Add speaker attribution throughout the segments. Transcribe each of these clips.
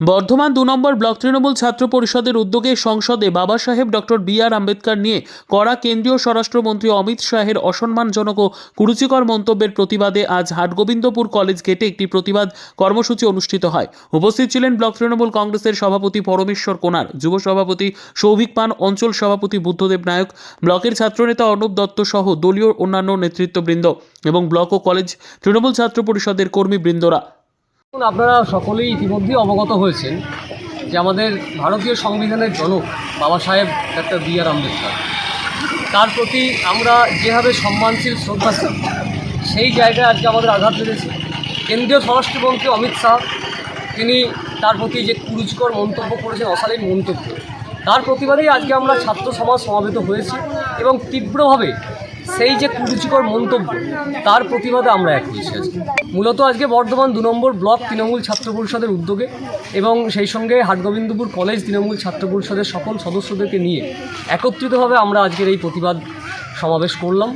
Speaker 1: বর্ধমান দু নম্বর ব্লক তৃণমূল ছাত্র পরিষদের উদ্যোগে সংসদে বাবা সাহেব ডক্টর বি আর আম্বেদকর নিয়ে করা কেন্দ্রীয় স্বরাষ্ট্রমন্ত্রী অমিত শাহের অসম্মানজনক ও কুরুচিকর মন্তব্যের প্রতিবাদে আজ হাটগোবিন্দপুর কলেজ গেটে একটি প্রতিবাদ কর্মসূচি অনুষ্ঠিত হয়। উপস্থিত ছিলেন ব্লক তৃণমূল কংগ্রেসের সভাপতি পরমেশ্বর কোনার, যুব সভাপতি সৌভিক পান, অঞ্চল সভাপতি বুদ্ধদেব নায়ক, ব্লকের ছাত্রনেতা অর্ণব দত্ত সহ দলীয় অন্যান্য নেতৃত্ববৃন্দ এবং ব্লক ও কলেজ তৃণমূল ছাত্র পরিষদের কর্মীবৃন্দরা।
Speaker 2: আপনারা সকলেই ইতিমধ্যেই অবগত হয়েছেন যে আমাদের ভারতীয় সংবিধানের জনক বাবা সাহেব ডাক্তার বি আর আম্বেদকর। তার প্রতি আমরা যেভাবে সম্মানশীল শ্রদ্ধাশীল, সেই জায়গায় আজকে আমাদের আঘাত লেগেছে। কেন্দ্রীয় স্বরাষ্ট্রমন্ত্রী অমিত শাহ, তিনি তার প্রতি যে কুরুচিকর মন্তব্য করেছেন, অশালীন মন্তব্য, তার প্রতিবাদেই আজকে আমরা ছাত্র সমাজ সমাবেত হয়েছি এবং তীব্রভাবে সেই যে কুরুচিকর মন্তব্য তার প্রতিবাদে আমরা এক হয়েছি আজকে। মূলত আজকে বর্ধমান দু নম্বর ব্লক তৃণমূল ছাত্র পরিষদের উদ্যোগে এবং সেই সঙ্গে হাটগোবিন্দপুর কলেজ তৃণমূল ছাত্র পরিষদের সকল সদস্যদেরকে নিয়ে একত্রিতভাবে আমরা আজকের এই প্রতিবাদ সমাবেশ করলাম।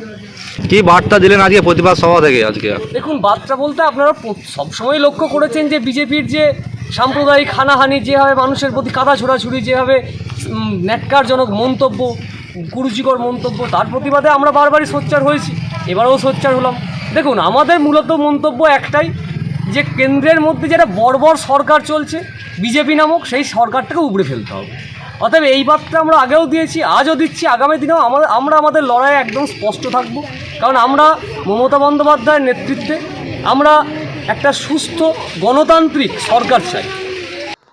Speaker 3: কি বার্তা দিলেন আজকে প্রতিবাদ সভা থেকে আজকে?
Speaker 2: দেখুন বার্তা বলতে আপনারা সবসময় লক্ষ্য করেছেন যে বিজেপির যে সাম্প্রদায়িক হানাহানি যেভাবে মানুষের প্রতি কাদা ছোড়াছুড়ি যেভাবে উম, ন্যাক্কারজনক মন্তব্য কুরুচিকর মন্তব্য, তার প্রতিবাদে আমরা বারবারই সোচ্চার হয়েছি। এবারেও সোচ্চার হলাম। দেখুন, আমাদের মূলত মন্তব্য একটাই, যে কেন্দ্রের মধ্যে যেটা বর্বর সরকার চলছে, বিজেপি নামক, সেই সরকারটাকে উপড়ে ফেলতে হবে। অতএব এই বার্তা আমরা আগেও দিয়েছি, আজও দিচ্ছি, আগামী দিনেও আমাদের আমরা আমাদের লড়াইয়ে একদম স্পষ্ট থাকব। কারণ আমরা মমতা বন্দ্যোপাধ্যায়ের নেতৃত্বে, আমরা একটা সুস্থ গণতান্ত্রিক সরকার চাই।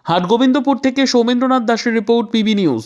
Speaker 1: হাটগোবিন্দপুর থেকে সৌমেন্দ্রনাথ দাসের রিপোর্ট পিবি নিউজ।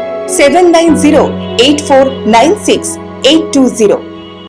Speaker 4: 790 8496 820